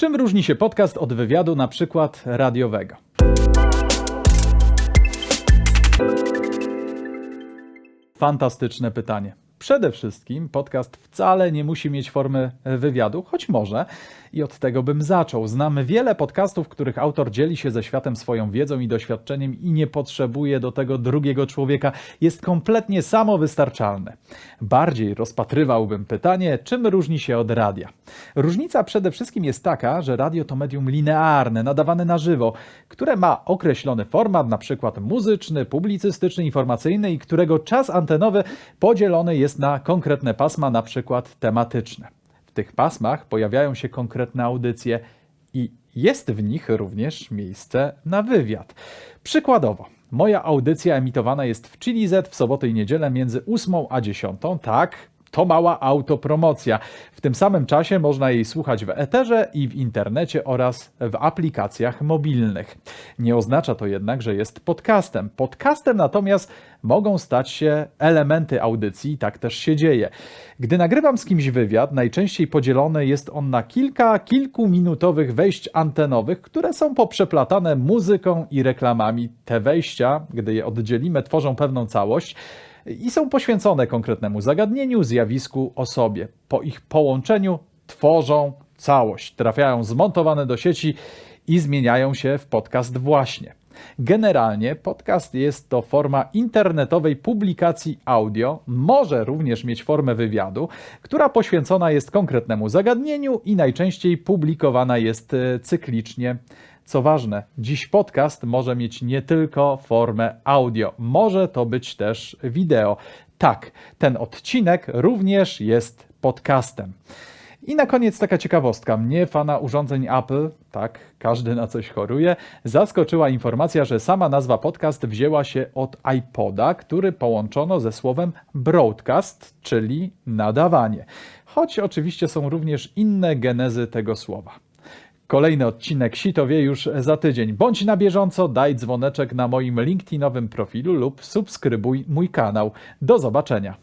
Czym różni się podcast od wywiadu na przykład radiowego? Fantastyczne pytanie. Przede wszystkim podcast wcale nie musi mieć formy wywiadu, choć może. I od tego bym zaczął. Znam wiele podcastów, w których autor dzieli się ze światem swoją wiedzą i doświadczeniem i nie potrzebuje do tego drugiego człowieka. Jest kompletnie samowystarczalny. Bardziej rozpatrywałbym pytanie, czym różni się od radia. Różnica przede wszystkim jest taka, że radio to medium linearne, nadawane na żywo, które ma określony format, na przykład muzyczny, publicystyczny, informacyjny i którego czas antenowy podzielony jest na konkretne pasma, na przykład tematyczne. W tych pasmach pojawiają się konkretne audycje i jest w nich również miejsce na wywiad. Przykładowo, moja audycja emitowana jest w Chili Z w sobotę i niedzielę między 8 a 10. Tak, to mała autopromocja. W tym samym czasie można jej słuchać w eterze i w internecie oraz w aplikacjach mobilnych. Nie oznacza to jednak, że jest podcastem. Podcastem natomiast mogą stać się elementy audycji, tak też się dzieje. Gdy nagrywam z kimś wywiad, najczęściej podzielony jest on na kilka, kilkuminutowych wejść antenowych, które są poprzeplatane muzyką i reklamami. Te wejścia, gdy je oddzielimy, tworzą pewną całość i są poświęcone konkretnemu zagadnieniu, zjawisku, osobie. Po ich połączeniu tworzą całość, trafiają zmontowane do sieci i zmieniają się w podcast właśnie. Generalnie podcast jest to forma internetowej publikacji audio, może również mieć formę wywiadu, która poświęcona jest konkretnemu zagadnieniu i najczęściej publikowana jest e, cyklicznie. Co ważne, dziś podcast może mieć nie tylko formę audio, może to być też wideo. Tak, ten odcinek również jest podcastem. I na koniec taka ciekawostka. Mnie, fana urządzeń Apple, tak, każdy na coś choruje, zaskoczyła informacja, że sama nazwa podcast wzięła się od iPoda, który połączono ze słowem broadcast, czyli nadawanie. Choć oczywiście są również inne genezy tego słowa. Kolejny odcinek Sitowie już za tydzień. Bądź na bieżąco, daj dzwoneczek na moim LinkedInowym profilu lub subskrybuj mój kanał. Do zobaczenia.